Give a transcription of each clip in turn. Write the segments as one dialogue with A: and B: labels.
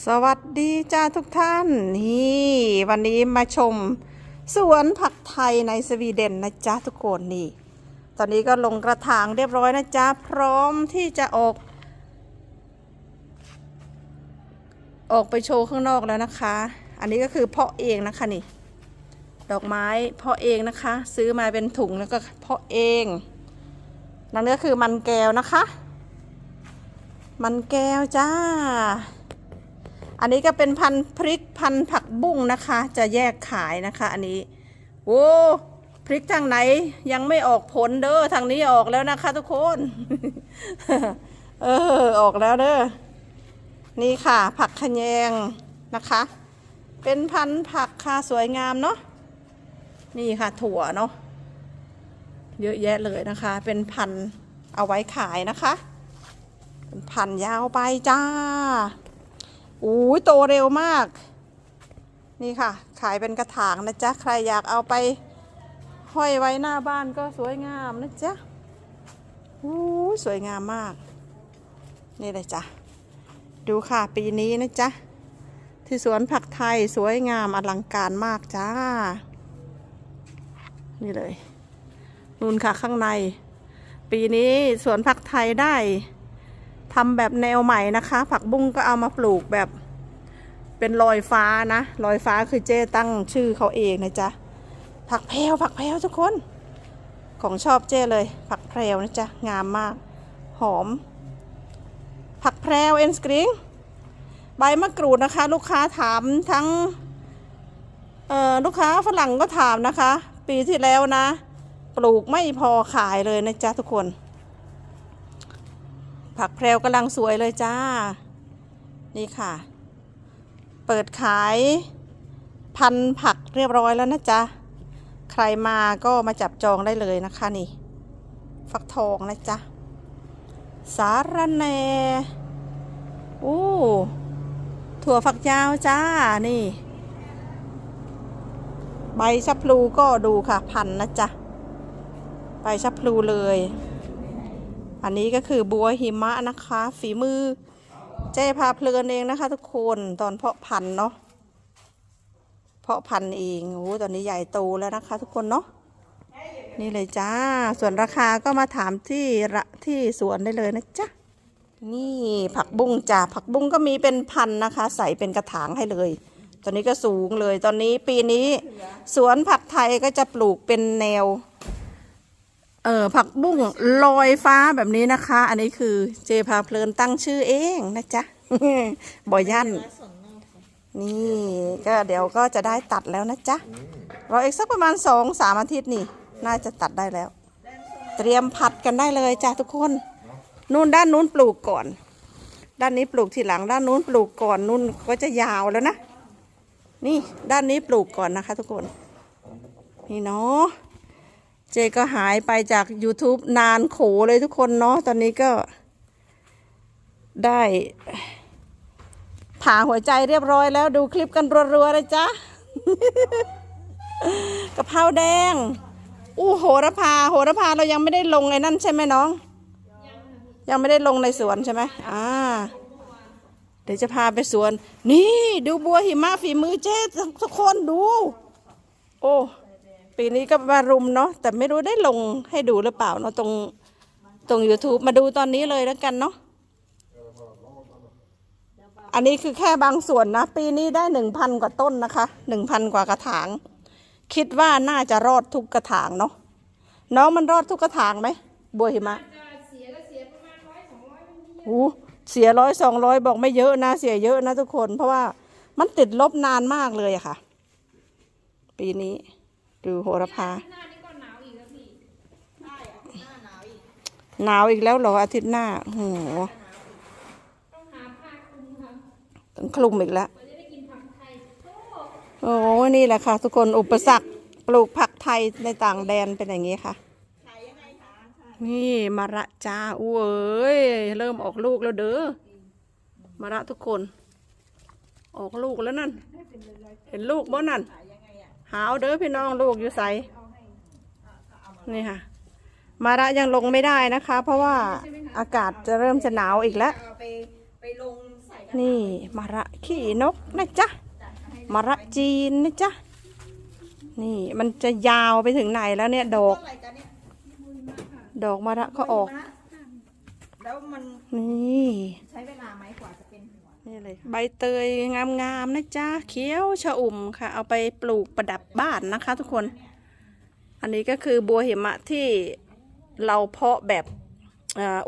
A: สวัสดีจ้าทุกท่าน นี่ วันนี้มาชม สวนผักไทยในสวีเดนนะจ๊ะทุกคนนี่ ตอนนี้ก็ลงกระถางเรียบร้อยนะจ๊ะพร้อมที่จะออก ออกไปโชว์ข้างนอกแล้วนะคะ อันนี้ก็คือเพาะเองนะคะนี่ ดอกไม้เพาะเองนะคะ ซื้อมาเป็นถุงแล้วก็เพาะเอง นั่นก็คือมันแก้วนะคะ มันแก้วจ้า อันนี้ก็เป็นพันพริกพันผักบุ้งนะคะ จะแยกขายนะคะ อันนี้โอ้พริกทางไหนยังไม่ออกผลเด้อทางนี้ออกแล้วนะคะ ทุกคน เออออกแล้วเด้อนี่ค่ะ ผักขะแยงนะคะ เป็นพันธุ์ผักค่ะสวยงามเนาะนี่ค่ะถั่วเนาะเยอะแยะเลยนะคะ เป็นพันธุ์เอาไว้ขายนะคะ เป็นพันธุ์ยาวไปจ้า อู้ยโตเร็วมาก นี่ค่ะ ขายเป็นกระถางนะจ๊ะ ใครอยากเอาไปห้อยไว้หน้าบ้านก็สวยงามนะจ๊ะอู้ยสวยงามมาก นี่เลยจ้ะ ดูค่ะปีนี้นะจ๊ะ ที่สวนผักไทยสวยงามอลังการมากจ้า นี่เลย นู่นค่ะข้างใน ปีนี้สวนผักไทยได้ ทำแบบแนวใหม่นะคะ ผักบุ้งก็เอามาปลูกแบบ เป็นลอยฟ้านะลอยฟ้าคือเจ้ตั้งชื่อเขาเองนะจ๊ะผักแพรวผักแพรวทุกคน ของชอบเจ้เลย ผักแพรวนะจ๊ะงามมาก หอม ผักแพรวเอ็นสกริงใบมะกรูดนะคะ ลูกค้าถามทั้งเออลูกค้าฝรั่งก็ถามนะคะ ปีที่แล้วนะ ปลูกไม่พอขายเลยนะจ๊ะทุกคน ผักแพรวกำลังสวยเลยจ้า นี่ค่ะ เปิดขายพันผักเรียบร้อยแล้วนะจ๊ะ ใครมาก็มาจับจองได้เลยนะคะนี่ ฟักทองนะจ๊ะ สารแน่อู้ถั่วฝักยาวจ้า นี่ ใบชะพลูก็ดูค่ะ พันนะจ๊ะ ใบชะพลูเลย อันนี้ก็คือบัวหิมะนะคะ ฝีมือเจ้พาเพลินเองนะคะ ทุกคนตอนเพาะพันธุ์เนาะเพาะพันธุ์เองโอ้ตอนนี้ใหญ่โตแล้วนะคะ ทุกคนเนาะนี่เลยจ้า ส่วนราคาก็มาถามที่ระที่สวนได้เลยนะจ๊ะนี่ผักบุ้งจ้าผักบุ้งก็มีเป็นพันธุ์นะคะ ใส่เป็นกระถางให้เลย ตอนนี้ก็สูงเลย ตอนนี้ปีนี้ สวนผักไทยก็จะปลูกเป็นแนว เออผักบุ้งลอยฟ้าแบบนี้นะคะ อันนี้คือเจพาเพลินตั้งชื่อเองนะจ๊ะบอยันนี่ก็เดี๋ยวก็จะได้ตัดแล้วนะจ๊ะรออีกสักประมาณสองสามอาทิตย์นี่ น่าจะตัดได้แล้ว เตรียมผัดกันได้เลยจ้ะทุกคนนู่นด้านนู้นปลูกก่อน ด้านนี้ปลูกทีหลังด้านนู้นปลูกก่อนนู่นก็จะยาวแล้วนะนี่ด้านนี้ปลูกก่อนนะคะ ทุกคน นี่เนาะ เจก็หายไปจาก YouTube นานโขเลยทุกคนเนาะตอนนี้ก็ได้ผ่าหัวใจเรียบร้อยแล้วดูคลิปกันรัวๆเลยจ้ะกะเพราแดง อู้โหระพา โหระพาเรายังไม่ได้ลงไอ้นั่นใช่ไหมน้อง ยังไม่ได้ลงในสวนใช่ไหมอ่า เดี๋ยวจะพาไปสวน นี่ ดูบัวหิมะฝีมือเจ๊ทุกคนดู โอ้ ปีนี้ก็มารุมเนาะแต่ไม่รู้ได้ลงให้ดูหรือเปล่าเนาะตรงตรง YouTube มาดูตอนนี้เลยแล้วกันเนาะอันนี้คือแค่บางส่วนนะ ปีนี้ได้หนึ่งพันกว่าต้นนะคะหนึ่งพันกว่ากระถาง คิดว่าน่าจะรอดทุกกระถางเนาะน้องมันรอดทุกกระถางไหมบัวหิมะโอ้เสียร้อยสองร้อยบอกไม่เยอะนะ เสียเยอะนะทุกคน เพราะว่ามันติดลบนานมากเลยอะค่ะ ปีนี้ ดูโหระพา
B: หน้านี่ก็หนาวอีกแล้วพี่
A: หนาวอีกแล้วเหรออาทิตย์หน้าโอ้โห
B: ต้องหาผ้าคลุมค่ะ
A: ต้องคลุมอีกแล้ว
B: เราจะได้กินผักไทยโอ้
A: โอ้นี่แหละค่ะ ทุกคนอุปสรรคปลูกผักไทยในต่างแดนเป็นอย่างนี้ค่ะนี่มะระจ้าอุ้ยเริ่มออกลูกแล้วเด้อมะระทุกคน ออกลูกแล้วนั่น เห็นลูกบ่นั่น หาวเด้อพี่น้องลูกอยู่ใสนี่ค่ะ มาระยังลงไม่ได้นะคะ เพราะว่าอากาศจะเริ่มจะหนาวอีกแล้ว
C: เอาไปไปลงใส่
A: นี่มะระขี้นกนะจ๊ะมะระจีนนะจ๊ะนี่มันจะยาวไปถึงไหนแล้วเนี่ยดอก
C: เท่าไหร่จ๊ะเนี่ย
A: ดอกมะระก็ออก
C: แล้วมัน
A: นี่
C: ใช้เวลาไหมกว่าจะเป็ นี่
A: เลยใบเตยงามๆนะจ๊ะเขียวชะอุ่มค่ะ เอาไปปลูกประดับบ้านนะคะ ทุกคน อันนี้ก็คือบัวหิมะที่เราเพาะแบบ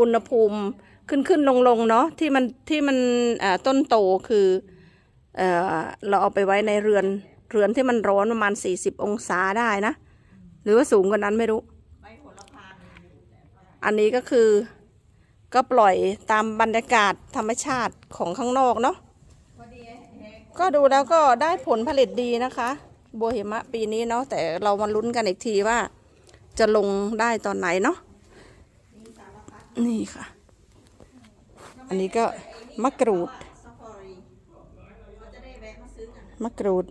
A: อุณหภูมิขึ้นขึ้นลงลงๆเนาะที่มันที่มันต้นโตคือเอเราเอาไปไว้ในเรือนเรือนที่มันร้อนประมาณ 40 องศาได้นะ หรือว่าสูงกว่านั้นไม่รู้ อันนี้ก็คือ ก็ปล่อยตามบรรยากาศธรรมชาติของข้างนอกเนาะก็ดูแล้วก็ได้ผลผลิตดีนะคะบัวหิมะปีนี้เนาะแต่เรามาลุ้นกันอีกทีว่า จะลงได้ตอนไหนเนาะนี่ค่ะ อันนี้ก็มะกรูดมะกรูด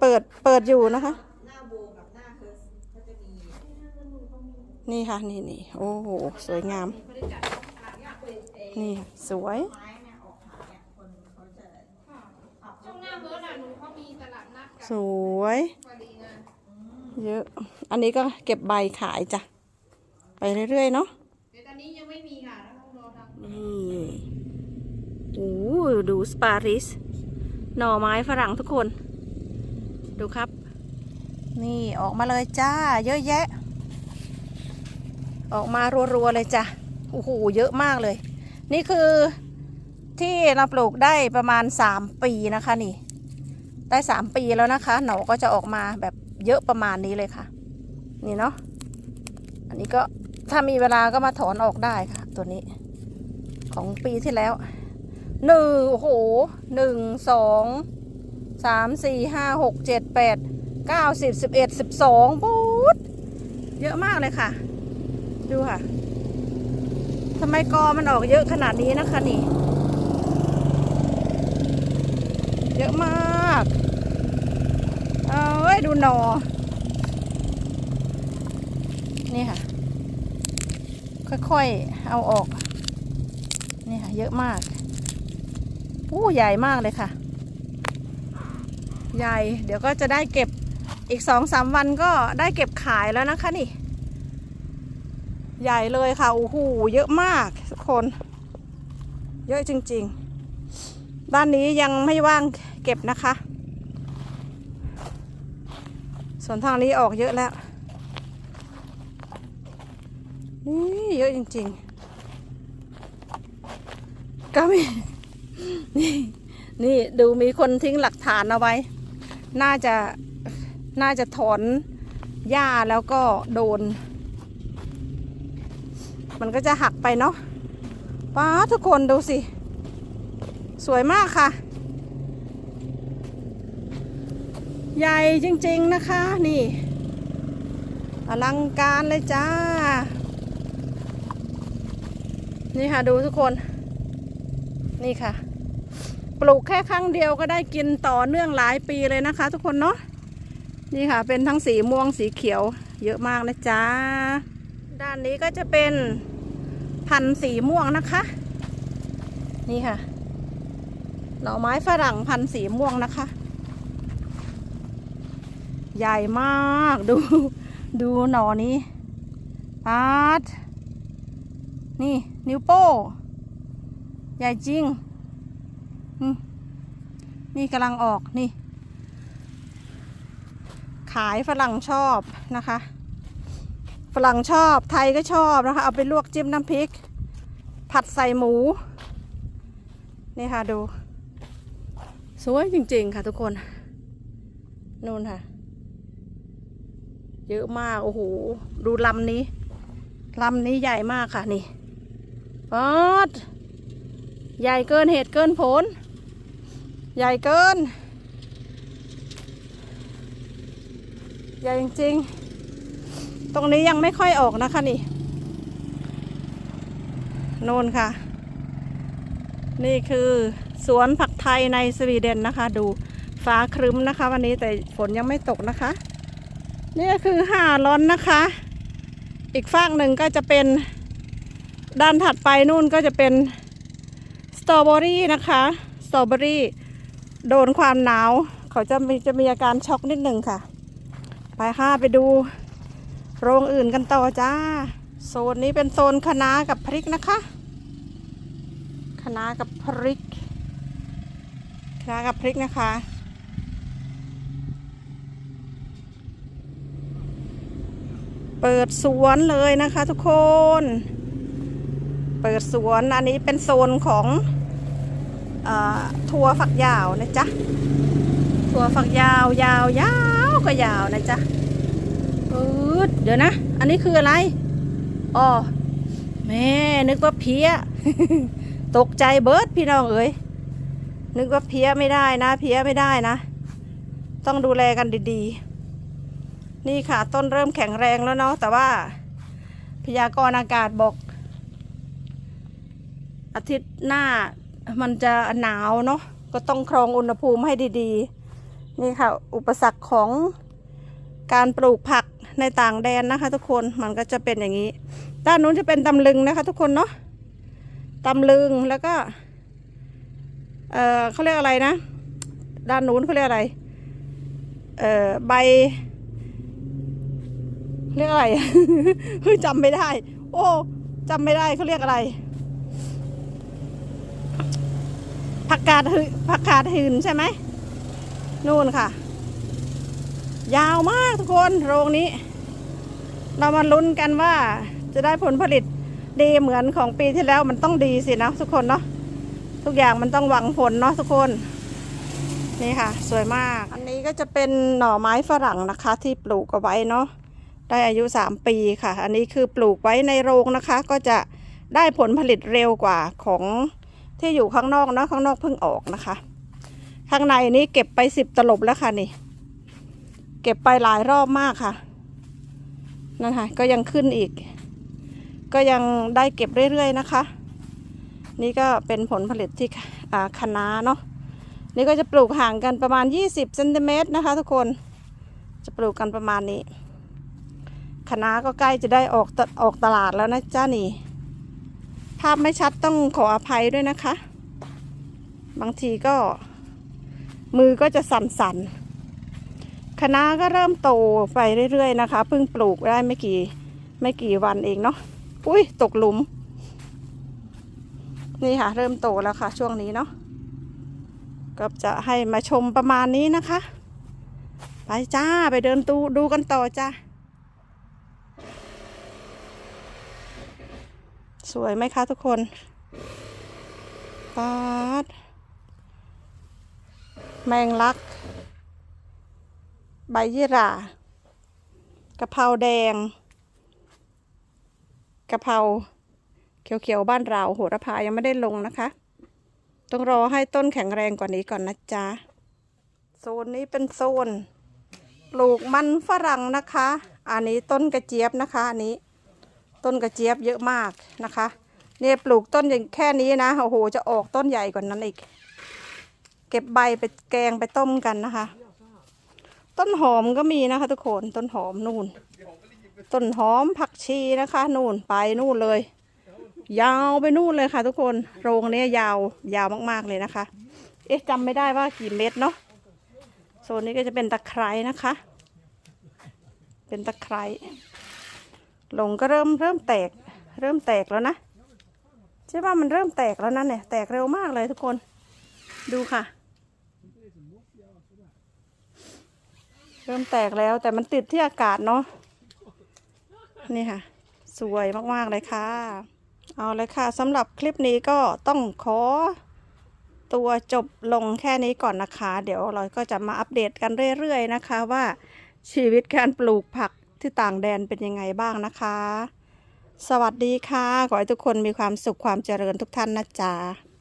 A: เปิดเปิดอยู่นะคะ
C: หน้าโบกับหน้าเฮิร์สเขาจะมี
A: นี่ค่ะ นี่นี่โอ้โห สวยงาม นี่ค่ะสวย
C: ไม้เนี่ยออกขายเนี่ยคนเขาจะ
B: ช่วงหน้าเบิร์ดอะหนูเขามีตลาดนัดกั
A: ส
B: น
A: วย
B: พอดีไง
A: เยอะ อันนี้ก็เก็บใบขายจ้ะ ไปเรื่อยๆเนาะ
B: เดี๋ยวตอนนี้ยังไม่มีค่ะต้องรอทำ
A: นี่โอ้ดูสปาริส หน่อไม้ฝรั่งทุกคน ดูครับ นี่ออกมาเลยจ้า เยอะแยะ ออกมารัวๆเลยจ้ะโอ้โหเยอะมากเลย นี่คือที่เราปลูกได้ประมาณ 3 ปีนะคะนี่ ได้ 3 ปีแล้วนะคะ หนอก็จะออกมาแบบเยอะประมาณนี้เลยค่ะ นี่เนาะอันนี้ก็ถ้ามีเวลาก็มาถอนออกได้ค่ะ ตัวนี้ของปีที่แล้วหนึ่งโอ้โหหนึ่งสองสามสี่ห้าหกเจ็ดแปดเก้าสิบสิบเอ็ดสิบสองปุ๊ดเยอะมากเลยค่ะ ดูค่ะทำไมกอมันออกเยอะขนาดนี้นะคะนี่ เยอะมากเอ้ยดูหนอ นี่ค่ะ ค่อยๆ เอาออก นี่ค่ะ เยอะมาก อู้ใหญ่มากเลยค่ะ ใหญ่ เดี๋ยวก็จะได้เก็บอีกสองสามวันก็ได้เก็บขายแล้วนะคะนี่ ใหญ่เลยค่ะโอ้โหเยอะมากทุกคน เยอะจริง ๆ ด้านนี้ยังไม่ว่างเก็บนะคะ ส่วนทางนี้ออกเยอะแล้ว นี่เยอะจริง ๆ ก็มีนี่นี่ดูมีคนทิ้งหลักฐานเอาไว้ น่าจะน่าจะถอนหญ้าแล้วก็โดน มันก็จะหักไปเนาะป้าทุกคนดูสิ สวยมากค่ะ ใหญ่จริงๆนะคะ นี่ อลังการเลยจ้า นี่ค่ะดูทุกคน นี่ค่ะ ปลูกแค่ครั้งเดียวก็ได้กินต่อเนื่องหลายปีเลยนะคะ ทุกคนเนาะนี่ค่ะ เป็นทั้งสีม่วงสีเขียวเยอะมากนะจ๊ะ ด้านนี้ก็จะเป็น พันธุ์สีม่วงนะคะ นี่ค่ะ หน่อไม้ฝรั่งพันธุ์สีม่วงนะคะ ใหญ่มากดู ดูหน่อนี้อาร์ตนี่ นิ้วโป้ใหญ่จริง นี่กำลังออกนี่ ขายฝรั่งชอบนะคะ ฝรั่งชอบไทยก็ชอบนะคะ เอาไปลวกจิ้มน้ำพริก ผัดใส่หมู นี่ค่ะดู สวยจริงๆค่ะทุกคน นู่นค่ะ เยอะมาก โอ้โห ดูลำนี้ลำนี้ใหญ่มากค่ะนี่ป๊อดใหญ่เกินเหตุเกินผล ใหญ่เกิน ใหญ่จริงๆ ตรงนี้ยังไม่ค่อยออกนะคะนี่โน่นค่ะ นี่คือสวนผักไทยในสวีเดนนะคะ ดูฟ้าครึ้มนะคะ วันนี้แต่ฝนยังไม่ตกนะคะ นี่ก็คือห่าร้อนนะคะ อีกฝากหนึ่งก็จะเป็นด้านถัดไปนู่นก็จะเป็นสตรตรอเบอรี่นะคะสตรอเบอรี่โดนความหนาว เขาจะมีจะมีอาการช็อกนิดหนึ่งค่ะ ไปค่ะไปดู โรงอื่นกันต่อจ้า โซนนี้เป็นโซนคะน้ากับพริกนะคะคะน้ากับพริกคะน้ากับพริกนะคะ เปิดสวนเลยนะคะทุกคน เปิดสวนอันนี้เป็นโซนของอาถั่วฝักยาวนะจ๊ะถั่วฝักยาวยาวยาวก็ยาวนะจ๊ะ อืดเดี๋ยวนะ อันนี้คืออะไรอ๋อแม่นึกว่าเพี้ย ตกใจเบิร์ดพี่น้องเอ๋ยนึกว่าเพี้ยไม่ได้นะ เพี้ยไม่ได้นะ ต้องดูแลกันดีๆ นี่ค่ะ ต้นเริ่มแข็งแรงแล้วเนาะแต่ว่า พยากรณ์อากาศบอกอาทิตย์หน้ามันจะหนาวเนาะก็ต้องครองอุณหภูมิให้ดีๆ นี่ค่ะ อุปสรรคของการปลูกผัก ในต่างแดนนะคะ ทุกคนมันก็จะเป็นอย่างนี้ ด้านนู้นจะเป็นตำลึงนะคะ ทุกคนเนาะตำลึงแล้วก็ เออเขาเรียกอะไรนะ ด้านนู้นเขาเรียกอะไร เออใบ เรียกอะไรเฮ้ยจำไม่ได้ โอ้จำไม่ได้เขาเรียกอะไรผักกาดหืผักกาดหืนใช่ไหมนู่นค่ะ ยาวมากทุกคนโรงนี้ เรามาลุ้นกันว่าจะได้ผลผลิตดีเหมือนของปีที่แล้วมันต้องดีสินะทุกคนเนาะทุกอย่างมันต้องหวังผลเนาะทุกคน นี่ค่ะ สวยมาก อันนี้ก็จะเป็นหน่อไม้ฝรั่งนะคะ ที่ปลูกเอาไว้เนาะได้อายุ 3 ปีค่ะ อันนี้คือปลูกไว้ในโรงนะคะ ก็จะได้ผลผลิตเร็วกว่าของที่อยู่ข้างนอกเนาะข้างนอกเพิ่งออกนะคะ ข้างในนี้เก็บไปสิบตลบแล้วค่ะนี่ เก็บไปหลายรอบมากค่ะนั่นค่ะก็ยังขึ้นอีก ก็ยังได้เก็บเรื่อยๆนะคะ นี่ก็เป็นผลผลิตที่อ่าคะน้าเนาะนี่ก็จะปลูกห่างกันประมาณ 20เซนติเมตรนะคะ ทุกคนจะปลูกกันประมาณนี้คะนาก็ใกล้จะได้ออกออกตลาดแล้วนะจ้านี่ ภาพไม่ชัดต้องขออภัยด้วยนะคะ บางทีก็มือก็จะสั่นๆ คะน้าก็เริ่มโตไปเรื่อยๆนะคะเพิ่งปลูกได้ไม่กี่ไม่กี่วันเองเนาะอุ้ยตกหลุม นี่ค่ะ เริ่มโตแล้วค่ะ ช่วงนี้เนาะก็จะให้มาชมประมาณนี้นะคะ ไปจ้าไปเดินตูดูกันต่อจ้าสวยไหมคะทุกคนปาด แมงลัก ใบยี่หร่ากะเพราแดงกะเพราเขียวๆบ้านเราโหระพายังไม่ได้ลงนะคะ ต้องรอให้ต้นแข็งแรงกว่านี้ก่อนนะจ๊ะโซนนี้เป็นโซนปลูกมันฝรั่งนะคะ อันนี้ต้นกระเจี๊ยบนะคะอันนี้ต้นกระเจี๊ยบเยอะมากนะคะเนี่ยปลูกต้นอย่างแค่นี้นะโอ้โหจะออกต้นใหญ่กว่านั้นอีก เก็บใบไปแกงไปต้มกันนะคะ ต้นหอมก็มีนะคะ ทุกคนต้นหอมนู่น ต้นหอมผักชีนะคะ นู่นไปนู่นเลย ยาวไปนู่นเลยค่ะ ทุกคนโรงนี้ยาวยาวมากๆเลยนะคะ เอ๊ะจำไม่ได้ว่ากี่เม็ดเนาะโซนนี้ก็จะเป็นตะไคร้นะคะ เป็นตะไคร้หลงก็เริ่มเริ่มแตก เริ่มแตกแล้วนะใช่ว่ามันเริ่มแตกแล้วนะเนี่ยแตกเร็วมากเลยทุกคนดูค่ะ ริ่มแตกแล้วแต่มันติดที่อากาศเนาะนี่ค่ะ สวยมากๆเลยค่ะ เอาเลยค่ะสำหรับคลิปนี้ก็ต้องขอ ตัวจบลงแค่นี้ก่อนนะคะ เดี๋ยวเราก็จะมาอัปเดตกันเรื่อยๆนะคะว่าชีวิตการปลูกผักที่ต่างแดนเป็นยังไงบ้างนะคะ สวัสดีค่ะ ขอให้ทุกคนมีความสุขความเจริญทุกท่านนะจ๊ะ